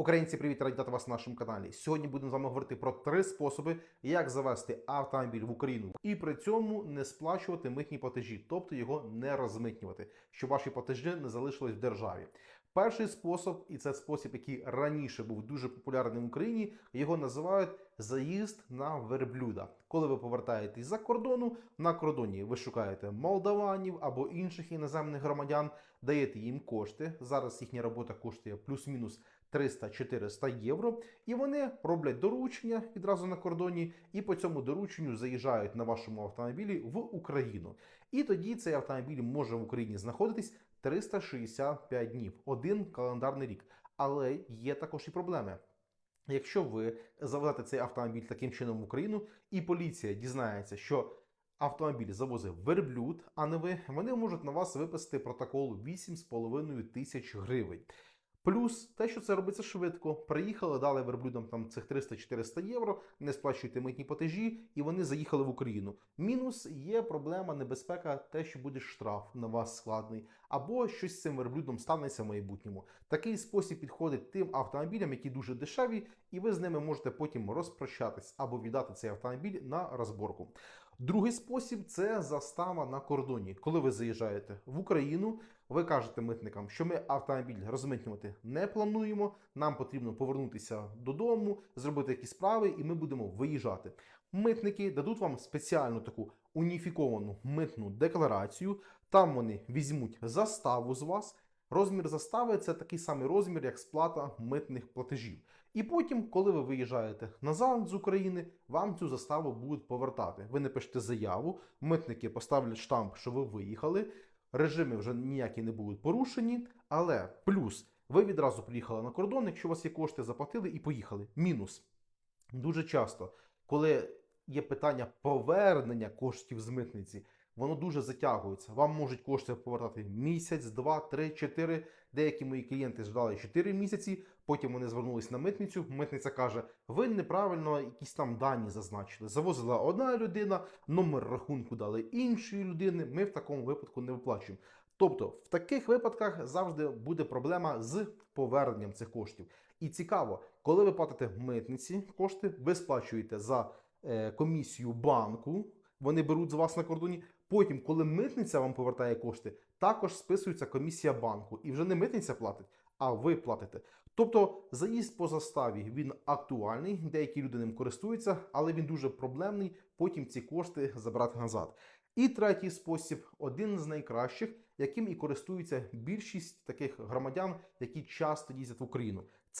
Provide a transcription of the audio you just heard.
Українці, привіт, раді вас на нашому каналі. Сьогодні будемо з вами говорити про три способи, як завести автомобіль в Україну і при цьому не сплачувати митні платежі, тобто його не розмитнювати, щоб ваші платежі не залишились в державі. Перший спосіб, і це спосіб, який раніше був дуже популярним в Україні, його називають заїзд на верблюда. Коли ви повертаєтесь за кордону, на кордоні ви шукаєте молдаванів або інших іноземних громадян, даєте їм кошти. Зараз їхня робота коштує плюс-мінус 300-400 євро, і вони роблять доручення відразу на кордоні, і по цьому дорученню заїжджають на вашому автомобілі в Україну. І тоді цей автомобіль може в Україні знаходитись 365 днів, один календарний рік. Але є також і проблеми. Якщо ви завезете цей автомобіль таким чином в Україну, і поліція дізнається, що автомобіль завозив верблюд, а не ви, вони можуть на вас виписати протокол 8,5 тисяч гривень. Плюс те, що це робиться швидко, приїхали, дали верблюдам там цих 300-400 євро, не сплачуєте митні платежі, і вони заїхали в Україну. Мінус є проблема, небезпека, те, що буде штраф на вас складний, або щось з цим верблюдом станеться в майбутньому. Такий спосіб підходить тим автомобілям, які дуже дешеві, і ви з ними можете потім розпрощатись або віддати цей автомобіль на розборку. Другий спосіб це застава на кордоні. Коли ви заїжджаєте в Україну, ви кажете митникам, що ми автомобіль розмитнювати не плануємо. Нам потрібно повернутися додому, зробити якісь справи, і ми будемо виїжджати. Митники дадуть вам спеціальну таку уніфіковану митну декларацію. Там вони візьмуть заставу з вас. Розмір застави це такий самий розмір, як сплата митних платежів. І потім, коли ви виїжджаєте назад з України, вам цю заставу будуть повертати. Ви напишете заяву, митники поставлять штамп, що ви виїхали. Режими вже ніякі не будуть порушені, але плюс ви відразу приїхали на кордон, якщо у вас є кошти, заплатили і поїхали. Мінус. Дуже часто, коли є питання повернення коштів з митниці, воно дуже затягується. Вам можуть кошти повертати місяць, два, три, чотири. Деякі мої клієнти ждали 4 місяці. Потім вони звернулись на митницю. Митниця каже: ви неправильно якісь там дані зазначили. Завозила одна людина, номер рахунку дали іншої людини. Ми в такому випадку не виплачуємо. Тобто, в таких випадках завжди буде проблема з поверненням цих коштів. І цікаво, коли ви платите митниці кошти, ви сплачуєте за е, комісію банку. Вони беруть з вас на кордоні. Потім, коли митниця вам повертає кошти, також списується комісія банку. І вже не митниця платить, а ви платите. Тобто заїзд по заставі він актуальний, деякі люди ним користуються, але він дуже проблемний. Потім ці кошти забрати назад. І третій спосіб один з найкращих, яким і користується більшість таких громадян, які часто їздять в Україну.